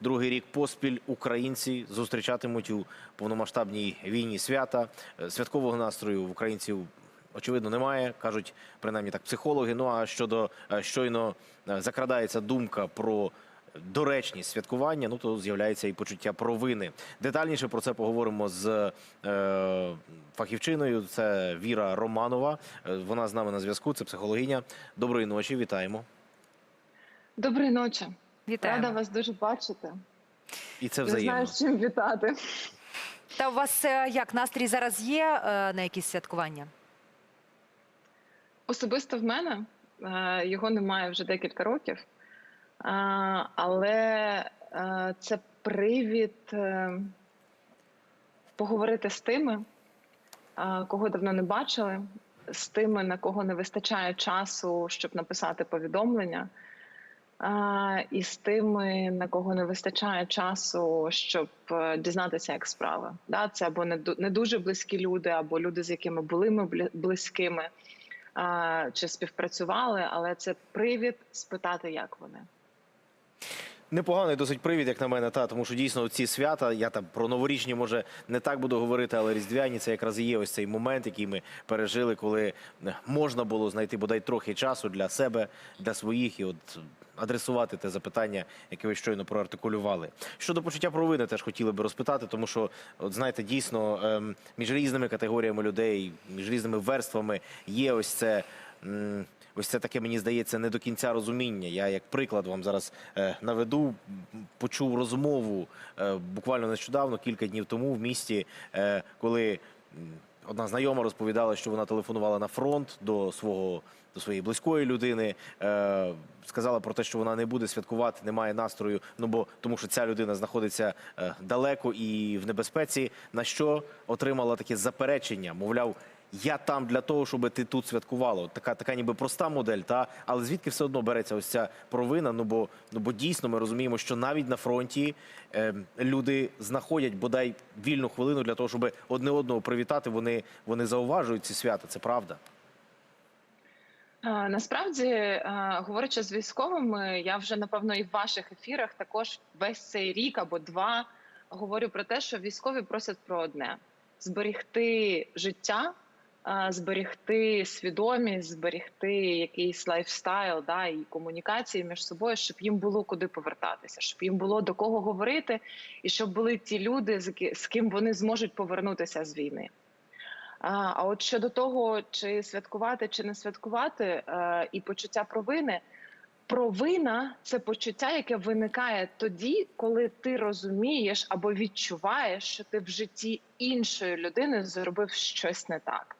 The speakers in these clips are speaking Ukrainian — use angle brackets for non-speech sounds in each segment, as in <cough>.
другий рік поспіль українці зустрічатимуть у повномасштабній війні свята. Е, Святкового настрою в українців очевидно немає. кажуть принаймні так психологи. Ну а щодо е, щойно е, закрадається думка про. Доречність святкування, ну то з'являється і почуття провини. Детальніше про це поговоримо з е, фахівчиною. Це Віра Романова. Вона з нами на зв'язку. Це психологиня. Доброї ночі, вітаємо. Доброї ночі. Вітаємо. Рада вас дуже бачити. І це Не взаємно. знаю, з чим вітати. Та у вас е, як настрій зараз є е, на якісь святкування? Особисто в мене е, його немає вже декілька років, але це привід поговорити з тими, кого давно не бачили, з тими, на кого не вистачає часу, щоб написати повідомлення. І з тими, на кого не вистачає часу, щоб е, дізнатися, як справи. Да? Це або не, не дуже близькі люди, або люди, з якими були ми близькими чи співпрацювали, але це привід спитати, як вони. Непоганий досить привід, як на мене, та тому що дійсно ці свята. Я там про новорічні може не так буду говорити, але різдвяні це якраз і є ось цей момент, який ми пережили, коли е, можна було знайти бодай трохи часу для себе, для своїх і от адресувати те запитання, яке ви щойно проартикулювали. Щодо почуття провини, теж хотіли би розпитати, тому що, от знаєте, дійсно ем, між різними категоріями людей, між різними верствами є ось це. Ось це таке, мені здається, не до кінця розуміння. Я як приклад вам зараз е, наведу. Почув розмову е, буквально нещодавно, кілька днів тому в місті, е, коли одна знайома розповідала, що вона телефонувала на фронт до свого до своєї близької людини. Е, сказала про те, що вона не буде святкувати, немає настрою. Ну бо тому, що ця людина знаходиться е, далеко і в небезпеці. На що отримала таке заперечення, мовляв. Я там для того, щоб ти тут святкувала. Така, така ніби проста модель, та але звідки все одно береться ось ця провина? Ну бо ну бо дійсно ми розуміємо, що навіть на фронті е, люди знаходять бодай вільну хвилину для того, щоб одне одного привітати. Вони вони зауважують ці свята. Це правда. Насправді, говорячи з військовими, я вже напевно і в ваших ефірах також весь цей рік або два говорю про те, що військові просять про одне: зберігти життя, зберігти свідомість, зберігти якийсь лайфстайл, да, і комунікації між собою, щоб їм було куди повертатися, щоб їм було до кого говорити, і щоб були ті люди, з ким вони зможуть повернутися з війни. А от щодо того, чи святкувати, чи не святкувати, е, і почуття провини. Провина це почуття, яке виникає тоді, коли ти розумієш або відчуваєш, що ти в житті іншої людини зробив щось не так.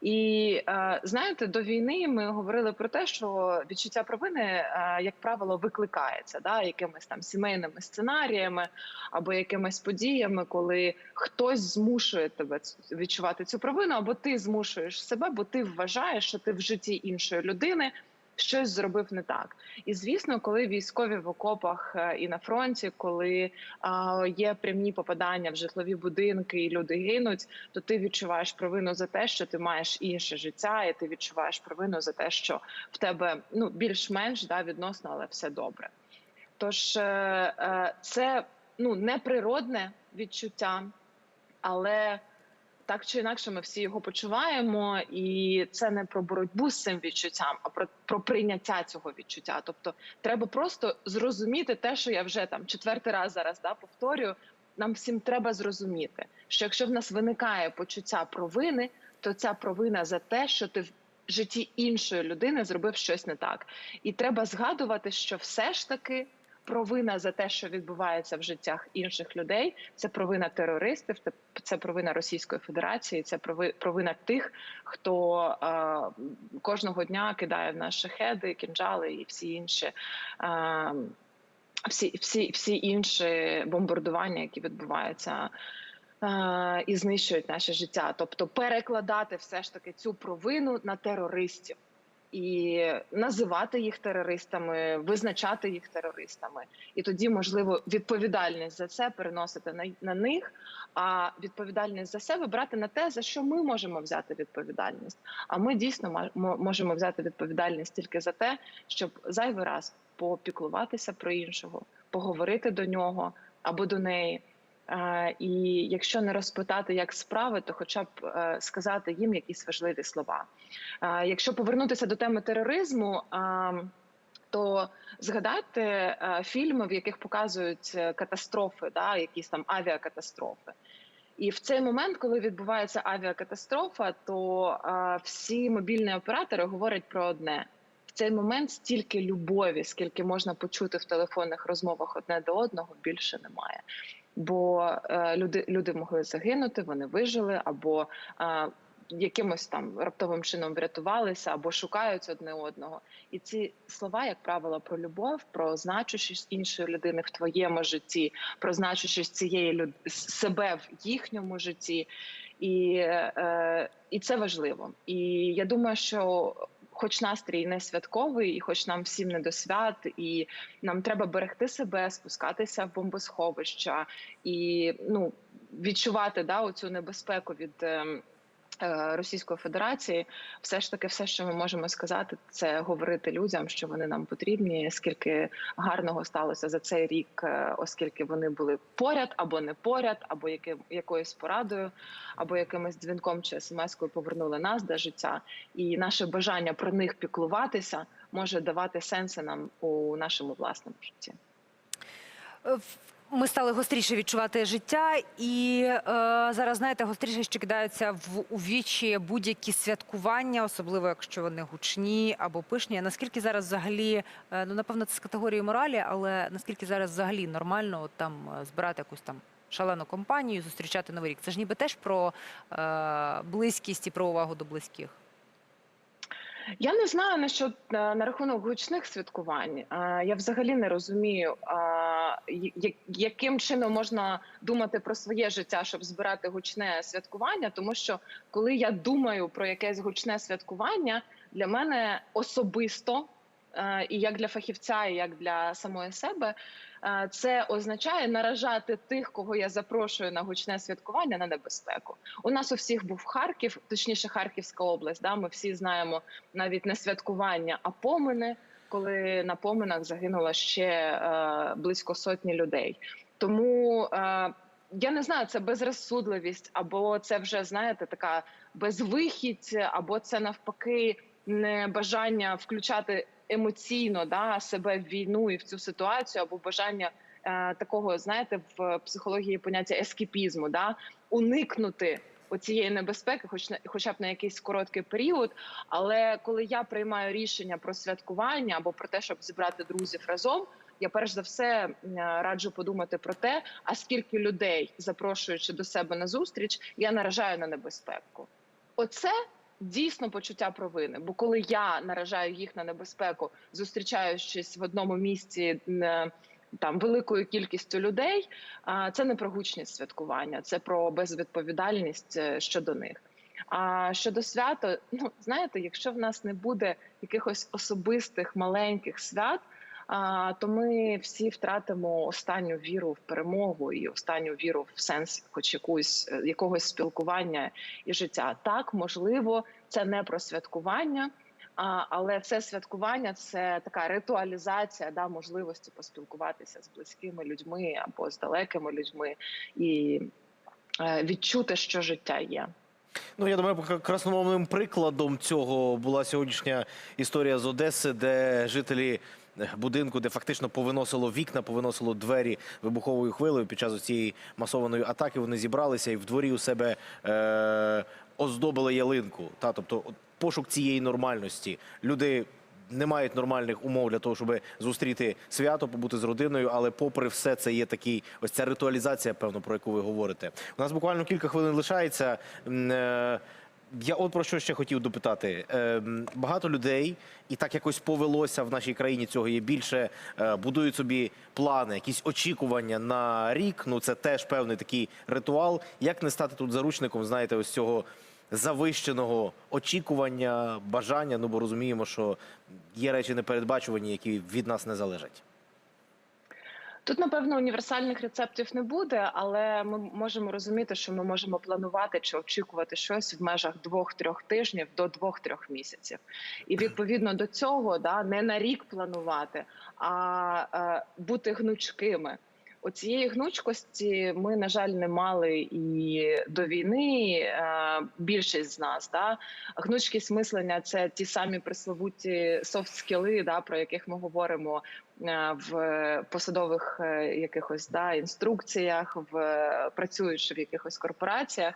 І е, знаєте, до війни ми говорили про те, що відчуття провини, е, як правило, викликається да, якимись там сімейними сценаріями або якимись подіями, коли хтось змушує тебе відчувати цю провину, або ти змушуєш себе, бо ти вважаєш, що ти в житті іншої людини щось зробив не так. І звісно, коли військові в окопах е, і на фронті, коли є прямі попадання в житлові будинки, і люди гинуть, то ти відчуваєш провину за те, що ти маєш інше життя, і ти відчуваєш провину за те, що в тебе ну більш-менш да відносно, але все добре. Тож е, е, це ну неприродне відчуття, але так чи інакше ми всі його почуваємо, і це не про боротьбу з цим відчуттям, а про, про прийняття цього відчуття. Тобто, треба просто зрозуміти те, що я вже там четвертий раз зараз да, повторюю. Нам всім треба зрозуміти, що якщо в нас виникає почуття провини, то ця провина за те, що ти в житті іншої людини зробив щось не так, і треба згадувати, що все ж таки провина за те, що відбувається в життях інших людей, це провина терористів, це- провина Російської Федерації, це прови- провина тих, хто е, кожного дня кидає в нас шахеди, кінжали і всі інші. Е, всі, всі, всі інші бомбардування, які відбуваються е, і знищують наше життя, тобто перекладати все ж таки цю провину на терористів і називати їх терористами, визначати їх терористами, і тоді можливо відповідальність за це переносити на, на них. А відповідальність за себе брати на те, за що ми можемо взяти відповідальність. А ми дійсно можемо взяти відповідальність тільки за те, щоб зайвий раз попіклуватися про іншого, поговорити до нього або до неї. Е, І якщо не розпитати, як справи, то хоча б е, сказати їм якісь важливі слова. Е, Якщо повернутися до теми тероризму, то згадайте фільми, в яких показують катастрофи, да, якісь там авіакатастрофи. І в цей момент, коли відбувається авіакатастрофа, то е, всі мобільні оператори говорять про одне: в цей момент стільки любові, скільки можна почути в телефонних розмовах одне до одного, більше немає. Бо е, люди, люди могли загинути, вони вижили, або е, якимось там раптовим чином врятувалися, або шукають одне одного. І ці слова, як правило, про любов, про значущість іншої людини в твоєму житті, про значущість цієї люд... себе в їхньому житті, і, е, і це важливо. І я думаю, що. Хоч настрій не святковий, і хоч нам всім не до свят, і нам треба берегти себе, спускатися в бомбосховища і ну відчувати да оцю небезпеку від ем, Російської Федерації, все ж таки, все, що ми можемо сказати, це говорити людям, що вони нам потрібні, скільки гарного сталося за цей рік, е, оскільки вони були поряд або не поряд, або яким якоюсь порадою, або якимось дзвінком чи смс-кою повернули нас до життя, і наше бажання про них піклуватися може давати сенси нам у нашому власному житті. Ми стали гостріше відчувати життя, і е, зараз знаєте, гостріше ще кидаються в у вічі будь-які святкування, особливо якщо вони гучні або пишні. Наскільки зараз взагалі, е, ну напевно, це з категорії моралі, але наскільки зараз взагалі нормально от, там е, збирати якусь там шалену компанію, зустрічати новий рік? Це ж ніби теж про е, близькість і про увагу до близьких. Я не знаю на що на рахунок гучних святкувань. Е, Я взагалі не розумію, яким чином можна думати про своє життя, щоб збирати гучне святкування. Тому що коли я думаю про якесь гучне святкування, для мене особисто е, і як для фахівця, і як для самої себе, е, це означає наражати тих, кого я запрошую на гучне святкування на небезпеку. У нас у всіх був Харків, точніше Харківська область. Да, ми всі знаємо навіть не святкування, а помини, коли на поминах загинуло ще е, близько сотні людей. Тому е, я не знаю, це безрозсудливість, або це вже знаєте, така безвихідь, або це навпаки небажання включати емоційно да, себе в війну і в цю ситуацію, або бажання е, такого, знаєте, в психології поняття ескіпізму, да, уникнути оцієї небезпеки, хоч на хоча б на якийсь короткий період. Але коли я приймаю рішення про святкування або про те, щоб зібрати друзів разом. Я перш за все раджу подумати про те, а скільки людей, запрошуючи до себе на зустріч, я наражаю на небезпеку. Оце дійсно почуття провини. Бо коли я наражаю їх на небезпеку, зустрічаючись в одному місці там великою кількістю людей, це не про гучність святкування, це про безвідповідальність е, щодо них. А щодо свята, ну знаєте, якщо в нас не буде якихось особистих маленьких свят, то ми всі втратимо останню віру в перемогу і останню віру в сенс, хоч якусь е, якогось спілкування і життя. Так, можливо, це не про святкування. Але це святкування це така ритуалізація да, можливості поспілкуватися з близькими людьми або з далекими людьми і е, відчути, що життя є. Ну, я думаю, красномовним прикладом цього була сьогоднішня історія з Одеси, де жителі е, будинку, де фактично повиносило вікна, повиносило двері вибуховою хвилею під час цієї масованої атаки. Вони зібралися і в дворі у себе е- оздобили ялинку. Та, тобто, пошук цієї нормальності. Люди не мають нормальних умов для того, щоб зустріти свято, побути з родиною, але попри все, це є такий ось ця ритуалізація, певно, про яку ви говорите. У нас буквально кілька хвилин лишається. Е, Я от про що ще хотів допитати. Е, Багато людей, і так якось повелося в нашій країні цього є більше, е, будують собі плани, якісь очікування на рік. Ну це теж певний такий ритуал. Як не стати тут заручником, знаєте, ось цього завищеного очікування, бажання? Ну бо розуміємо, що є речі непередбачувані, які від нас не залежать. Тут, напевно, універсальних рецептів не буде, але ми можемо розуміти, що ми можемо планувати чи очікувати щось в межах двох-трьох тижнів до двох-трьох місяців. І <clears throat> відповідно до цього, да, не на рік планувати, а е, бути гнучкими. Оцієї гнучкості ми, на жаль, не мали і до війни. Е, більшість з нас да гнучкість мислення це ті самі присловуті софт-скіли, да про яких ми говоримо е, в посадових е, якихось да інструкціях, в працюючи в якихось корпораціях.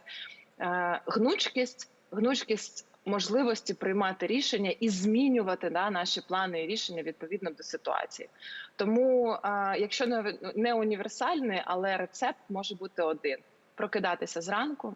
Гнучкість, гнучкість можливості приймати рішення і змінювати да, наші плани і рішення відповідно до ситуації. Тому, е, якщо не, не універсальний, але рецепт може бути один: прокидатися зранку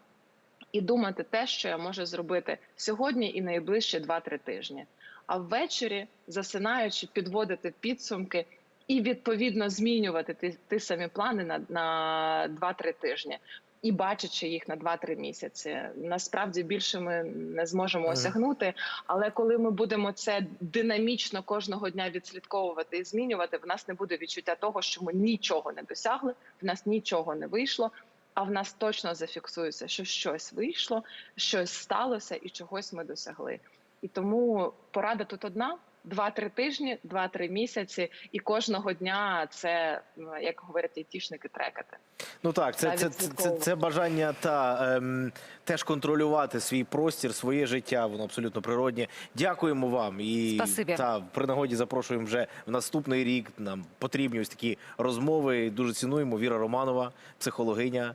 і думати те, що я можу зробити сьогодні і найближчі 2-3 тижні. А ввечері, засинаючи, підводити підсумки і відповідно змінювати ті, ті самі плани на, на 2-3 тижні. І бачачи їх на 2-3 місяці, насправді більше ми не зможемо осягнути. Але коли ми будемо це динамічно кожного дня відслідковувати і змінювати, в нас не буде відчуття того, що ми нічого не досягли, в нас нічого не вийшло. А в нас точно зафіксується, що щось вийшло, щось сталося і чогось ми досягли. І тому порада тут одна: два-три тижні, два-три місяці, і кожного дня це як говорять айтішники, трекати. Ну так, це, це, це, це, це бажання та ем, теж контролювати свій простір, своє життя, воно абсолютно природнє. Дякуємо вам і Спасибі. та при нагоді запрошуємо вже в наступний рік. Нам потрібні ось такі розмови. Дуже цінуємо. Віра Романова, психологиня.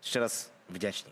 Ще раз вдячні.